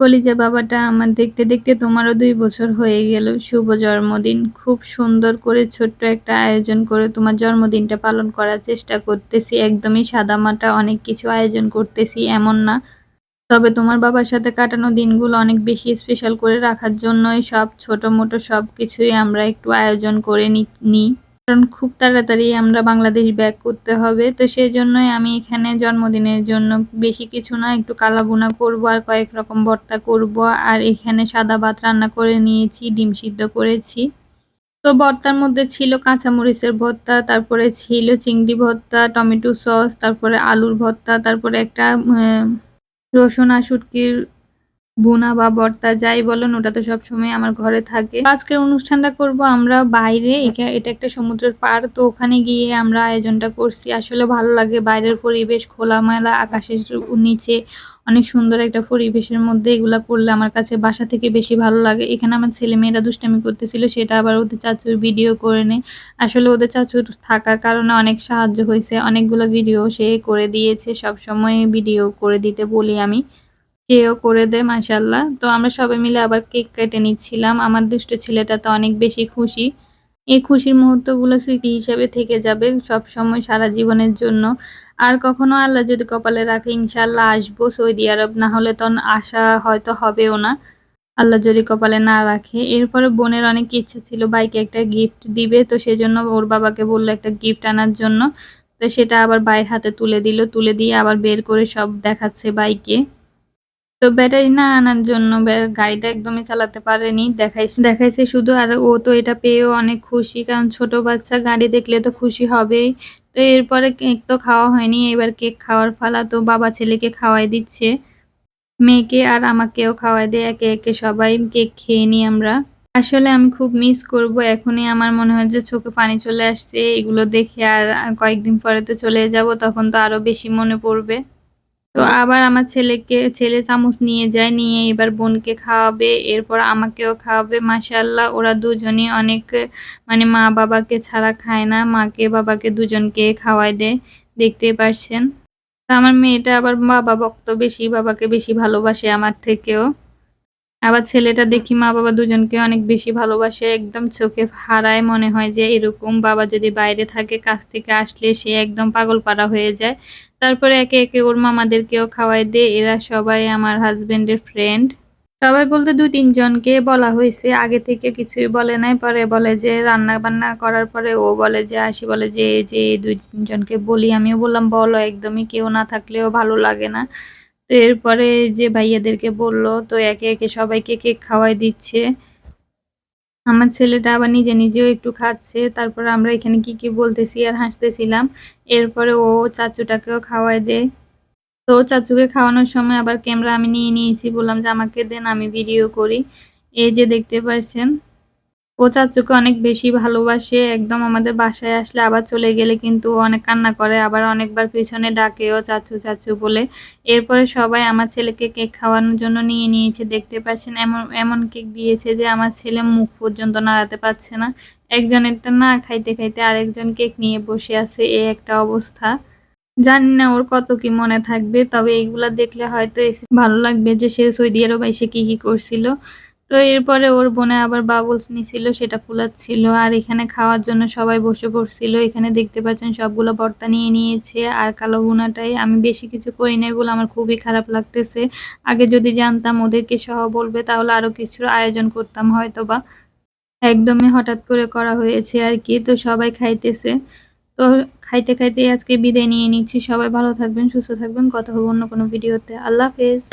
কলিজা বাবাটা আমার দেখতে দেখতে তোমারও দুই বছর হয়ে গেল। শুভ জন্মদিন। খুব সুন্দর করে ছোট্ট একটা আয়োজন করে তোমার জন্মদিনটা পালন করার চেষ্টা করতেছি। একদমই সাদামাটা অনেক কিছু আয়োজন করতেছি, এমন না। তবে তোমার বাবার সাথে কাটানো দিনগুলো অনেক বেশি স্পেশাল করে রাখার জন্যই সব ছোট মোটো সব কিছুই আমরা একটু আয়োজন করে নিই কারণ খুব তাড়াতাড়ি আমরা বাংলাদেশ ব্যাক করতে হবে। তো সেই জন্যই আমি এখানে জন্মদিনের জন্য বেশি কিছু না, একটু কালাবুনা করব আর কয়েক রকম ভর্তা করব। আর এখানে সাদা ভাত রান্না করে নিয়েছি, ডিম সিদ্ধ করেছি। তো ভর্তার মধ্যে ছিল কাঁচামরিচের ভর্তা, তারপরে ছিল চিংড়ি ভর্তা, টমেটো সস, তারপরে আলুর ভর্তা, তারপরে একটা রসুন আর শুটকির বুনা বা বর্তা যাই বলেন, ওটা তো সবসময় আমার ঘরে থাকে। আজকের অনুষ্ঠানটা করব আমরা বাইরে, এটা একটা সমুদ্রের পার তো ওখানে গিয়ে আমরা আয়োজনটা করছি। আসলে ভালো লাগে বাইরের পরিবেশ, খোলামেলা, আকাশের নিচে, অনেক সুন্দর একটা পরিবেশের মধ্যে এগুলা করলে আমার কাছে বাসা থেকে বেশি ভালো লাগে। এখানে আমার ছেলে মেয়েরা দুষ্টামি করতেছিল, সেটা আবার ওদের চাচুর ভিডিও করে নেয় আসলে ওদের চাচুর থাকার কারণে অনেক সাহায্য হয়েছে। অনেকগুলো ভিডিও সে করে দিয়েছে সব সময় ভিডিও করে দিতে বলি আমি। সেও করে দেয় মাসাল্লাহ তো আমরা সবাই মিলে আবার কেক কেটে নিচ্ছিলাম। আমার দুষ্ট ছেলেটা তো অনেক বেশি খুশি। এই খুশির মুহূর্তগুলো স্মৃতি হিসাবে থেকে যাবে সব সময় সারা জীবনের জন্য। আর কখনো আল্লাহ যদি কপালে রাখে ইনশাল্লাহ আসব সৌদি আরব। না হলে তখন আসা হয়তো হবেও না। আল্লাহ যদি কপালে না রাখে। এরপরে বোনের অনেক ইচ্ছা ছিল, বাইকে একটা গিফট দিবে। তো সেজন্য ওর বাবাকে বলল একটা গিফট আনার জন্য। তো সেটা আবার বাইর হাতে তুলে দিল। তুলে দিয়ে আবার বের করে সব দেখাচ্ছে বাইকে। তো ব্যাটারি না আনার জন্য গাড়িটা একদমই চালাতে পারেনি। দেখাইছে দেখাইছে শুধু আর ও তো এটা পেয়েও অনেক খুশি, কারণ ছোট বাচ্চা গাড়ি দেখলে তো খুশি হবেই। তো এরপরে কেক তো খাওয়া হয়নি, এবার কেক খাওয়ার ফালা তো বাবা ছেলেকে খাওয়াই দিচ্ছে। মেয়েকে আর আমাকেও খাওয়াই দেয় একে একে সবাই কেক খেয়ে নিই আমরা। আসলে আমি খুব মিস করব, এখনই আমার মনে হয় যে চোখে পানি চলে আসছে, এগুলো দেখে আর কয়েকদিন পরে তো চলে যাব, তখন তো আরও বেশি মনে পড়বে। তো আবার আমার ছেলেকে, ছেলে চামচ নিয়ে যায়, নিয়ে এবার বোনকে খাওয়াবে, এরপর আমাকেও খাওয়াবে। মাসাল্লাহ ওরা দুজনই অনেক মানে মা বাবাকে ছাড়া খায় না, মাকে, বাবাকে দুজনকে খাওয়াই দেয় দেখতে পারছেন। তো আমার মেয়েটা আবার বাবা ভক্ত বেশি, বাবাকে বেশি ভালোবাসে আমার থেকেও। আবার ছেলেটা দেখি মা বাবা দুজনকে অনেক বেশি ভালোবাসে, একদম চোখে হারায় মনে হয় যে এরকম বাবা যদি বাইরে থাকে কাছ থেকে আসলে সে একদম পাগল পাড়া হয়ে যায়। তারপরে একে একে ওর মামাদেরকেও খাওয়াই দে এরা সবাই আমার হাজবেন্ডের ফ্রেন্ড সবাই বলতে দুই তিনজনকে বলা হয়েছে, আগে থেকে কিছুই বলে নাই, পরে বলে যে রান্না বান্না করার পরে ও বলে যে আসি বলে যে যে দুই তিনজনকে বলি, আমিও বললাম, বলো, একদমই কেউ না থাকলেও ভালো লাগে না। তো এরপরে যে ভাইয়াদেরকে বলল, তো একে একে সবাইকে কেক খাওয়াই দিচ্ছে। আমার ছেলেটা আবার নিজে নিজেও একটু খাচ্ছে। তারপর আমরা এখানে কি কি বলতেছি আর হাসতেছিলাম। এরপরে ও চাচুটাকেও খাওয়াই দেয়। তো চাচুকে খাওয়ানোর সময় আবার ক্যামেরা আমি নিয়ে নিয়েছি। বললাম যে, আমাকে দেন, আমি ভিডিও করি। এই যে দেখতে পাচ্ছেন ও চাচুকে অনেক বেশি ভালোবাসে, একদম আমাদের বাসায় আসলে আবার চলে গেলে কিন্তু অনেক কান্না করে, আবার অনেকবার পিছনে ডাকে ও চাচু চাচু বলে। এরপরে সবাই আমার ছেলেকে কেক খাওয়ানোর জন্য নিয়ে নিয়েছে, দেখতে পাচ্ছেন এমন এমন কেক দিয়েছে যে আমার ছেলে মুখ পর্যন্ত নাড়াতে পারছে না। একজনেরটা না খাইতে খাইতে আরেকজন কেক নিয়ে বসে আছে এই একটা অবস্থা। জানি না ওর কত কি মনে থাকবে, তবে এইগুলা দেখলে হয়তো ভালো লাগবে যে সে সৌদি আরব এসে কি কি করছিল। তো এরপরে ওর বোনে আবার বাবলস নিছিল, সেটা ফুলাচ্ছিল। আর এখানে খাওয়ার জন্য সবাই বসে পড়ছিল। এখানে দেখতে পাচ্ছেন সবগুলো বর্তা নিয়ে নিয়েছে। আর কালো বোনাটাই আমি বেশি কিছু করি নাই বলে আমার খুবই খারাপ লাগতেছে। আগে যদি জানতাম ওদেরকে সহ বলবে, তাহলে আরও কিছুর আয়োজন করতাম হয়তো বা একদমই হঠাৎ করে করা হয়েছে আর কি। তো সবাই খাইতেছে। তো খাইতে খাইতে আজকে বিদায় নিয়ে নিচ্ছি। সবাই ভালো থাকবেন, সুস্থ থাকবেন। কথা হবে অন্য কোনো ভিডিওতে। আল্লাহ হাফেজ।